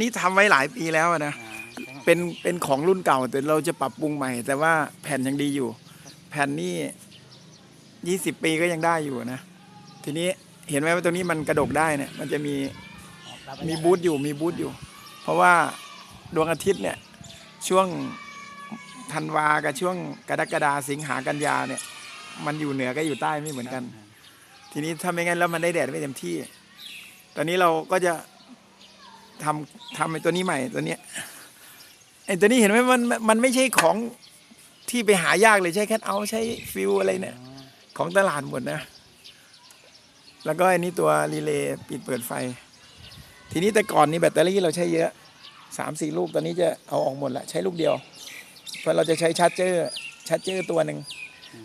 นี่ทำไว้หลายปีแล้วอะนะอ่าใช่ไหมเป็นเป็นของรุ่นเก่า แต่เราจะปรับปรุงใหม่ แต่ว่าแผ่นยังดีอยู่ แผ่นนี่ยี่สิบปีก็ยังได้อยู่นะ ทีนี้เห็นไหมว่าตรงนี้มันกระดกได้เนี่ย มันจะมีอ๋อปรับมีบูธอยู่มีบูธอยู่ เพราะว่าดวงอาทิตย์เนี่ยช่วงธันวากับช่วงกรกฎาสิงหากันยาเนี่ย มันอยู่เหนือก็อยู่ใต้ไม่เหมือนกัน ทีนี้ถ้าไม่งั้นแล้วมันได้แดดไม่เต็มที่ ตอนนี้เราก็จะ ทำทำไอ้ตัวนี้ใหม่ตัวเนี้ยไอ้ตัวนี้เห็นไหมมันมันไม่ใช่ของที่ไปหายากเลยใช้แคทเอาใช้ฟิวอะไรเนี่ยอ๋อของตลาดหมดนะ แล้วก็อันนี้ตัวรีเลย์ปิดเปิดไฟ ทีนี้แต่ก่อนนี้แบตเตอรี่เราใช้เยอะสามสี่ลูกตอนนี้จะเอาออกหมดละใช้ลูกเดียว เพราะเราจะใช้ชาร์จเจอร์ชาร์จเจอร์ตัวหนึ่ง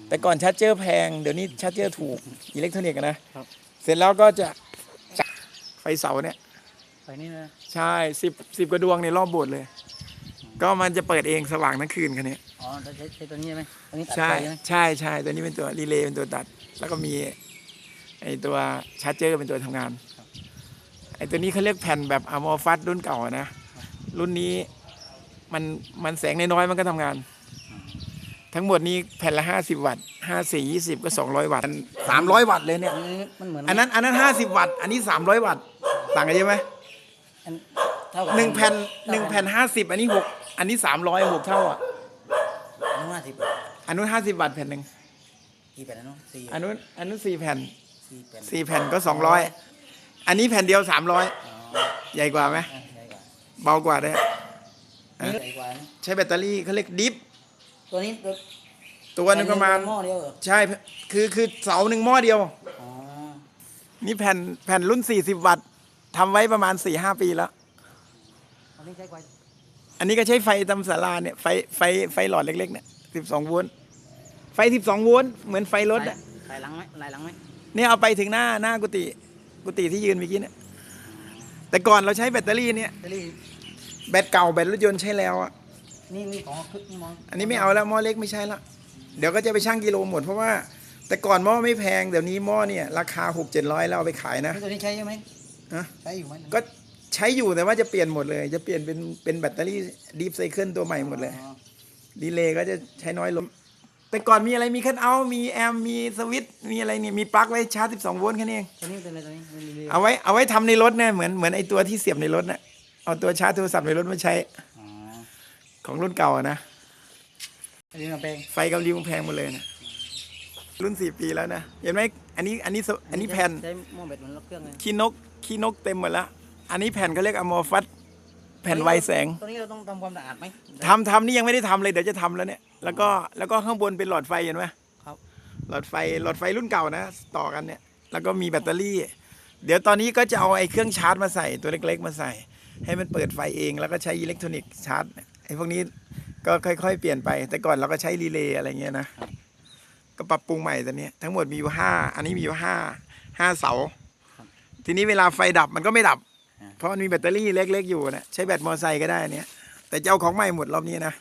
แต่ก่อนชาร์จเจอร์แพงเดี๋ยวนี้ชาร์จเจอร์ถูกอิเล็กทรอนิกส์อะนะครับเสร็จแล้วก็จะจะไฟเสาเนี่ย ไปนี่นะใช่สิบสิบกระดวงในรอบโบสถ์เลย ก็มันจะเปิดเองสว่างทั้งคืนคันนี้อ๋อใช้ใช้ใช้ตัวนี้ใช่ไหมอันนี้ตัดใช่ไฟใช่ไหมใช่ใช่ตัวนี้เป็นตัวรีเลย์เป็นตัวตัด แล้วก็มีไอตัวชาร์จเจอร์เป็นตัวทำงานไอตัวนี้เขาเรียกแผ่นแบบอะมอฟัสรุ่นเก่าอะนะรุ่นนี้มันมันแสงน้อยๆมันก็ทำงาน ทั้งหมดนี้แผ่นละห้าสิบวัตต์ห้าสี่ยี่สิบก็สองร้อยวัตต์สามร้อยวัตต์เลยเนี่ย อันนี้มันเหมือนอันนั้นอันนั้นห้าสิบวัตต์ อันนี้สามร้อยวัตต์ ต่างกันใช่ไหม อันเท่ากับหนึ่งแผ่นหเท่านึ่งกับแผ่นห้าสิบอันนี้หกอันนี้สามร้อยหกเท่าอะอันนู้นห้าสิบอันนู้นห้าสิบวัตต์แผ่นหนึ่งกี่แผ่นอันนู้นสี่อันนู้นอันนู้นสี่แผ่นสี่แผ่นสี่แผ่นก็สองร้อยอันนี้แผ่นเดียวสามร้อยอ๋อใหญ่กว่าไหมอะใหญ่กว่าเบากว่าด้วยนี่ใหญ่กว่านะใช้แบตเตอรี่เขาเรียกดิฟตัวนี้ตัวตัวหนึงประมาณ หม้อเดียวเหรอใช่คือคือเสาหนึ่งหม้อเดียว อ๋อนี่แผ่นแผ่นรุ่น 40 วัตต์ ทำไว้ประมาณ4-5ปีแล้วอันนี้ใช้ไฟอันนี้ก็ใช้ไฟตำสาราเนี่ยไฟไฟไฟหลอดเล็กๆเนี่ย12โวลต์ไฟ12โวลต์เหมือนไฟรถอะลายหลังไหมลายหลังไหมเนี่ยเอาไปถึงหน้าหน้ากุฏิกุฏิที่ยืนเมื่อกี้เนี่ยแต่ก่อนเราใช้แบตเตอรี่เนี่ยเตอรี่แบตเก่าแบตรถยนต์ใช้แล้วอะนี่นี่ของคึกนี่มองอันนี้ไม่เอาแล้วหม้อเล็กไม่ใช่ละเดี๋ยวก็จะไปชั่งกิโลหมดเพราะว่า แต่ก่อนหม้อไม่แพงเดี๋ยวนี้หม้อเนี่ยราคา6 7 0 0แล้วเอาไปขายนะนี่ตัวนี้ใช้ใช่ไหม ฮะใช้อยู่ไหมก็ใช้อยู่แต่ว่าจะเปลี่ยนหมดเลย จะเปลี่ยนเป็นเป็นแบตเตอรี่ดีฟไซเคิลตัวใหม่หมดเลยอ๋อดีเลย์ก็จะใช้น้อยลงแต่ก่อนมีอะไรมีคัทเอาท์มีแอมป์มีสวิตช์มีอะไรเนี่ยมีปลั๊กไว้ชาร์จ 12 โวลต์แค่นี้เองตัวนี้เป็นอะไรตัวนี้มันมีเรือเอาไว้เอาไว้ทำในรถเนี่ยเหมือนเหมือนไอตัวที่เสียบในรถน่ะเอาตัวชาร์จโทรศัพท์ในรถมาใช้อ๋อของรุ่นเก่าอะนะอันนี้มาแปลงไฟเกาหลีมันแพงหมดเลยนะ รุ่นสี่ปีแล้วนะ เห็นไหมอันนี้อันนี้สอันนี้แผ่นใช้หม้อแบตเหมือนรถเครื่องเลยขี้นกขี้นกเต็มหมดแล้วอันนี้แผ่นเขาเรียกอะมอฟัสแผ่นไวแสงตัวนี้เราต้องทำความสะอาดไหมทำทำนี่ยังไม่ได้ทำเลยเดี๋ยวจะทำแล้วเนี่ย แล้วก็แล้วก็ข้างบนเป็นหลอดไฟเห็นไหมครับหลอดไฟหลอดไฟรุ่นเก่านะ ต่อกันเนี่ย แล้วก็มีแบตเตอรี่ เดี๋ยวตอนนี้ก็จะเอาไอ้เครื่องชาร์จมาใส่ตัวเล็ก ๆ มาใส่ ให้มันเปิดไฟเองแล้วก็ใช้อิเล็กทรอนิกส์ชาร์จเนี่ยไอ้พวกนี้ก็ค่อย ๆ เปลี่ยนไป แต่ก่อนเราก็ใช้รีเลย์อะไรเงี้ยนะ ก็ปรับปรุงใหม่ตอนนี้ทั้งหมดมีอยู่ห้าอันนี้มีอยู่ห้าห้าเสา ทีนี้เวลาไฟดับมันก็ไม่ดับ เพราะมันมีแบตเตอรี่เล็กๆอยู่นะใช้แบตมอเตอร์ไซค์ก็ได้อันเนี้ยแต่จะเอาของใหม่หมดรอบนี้นะ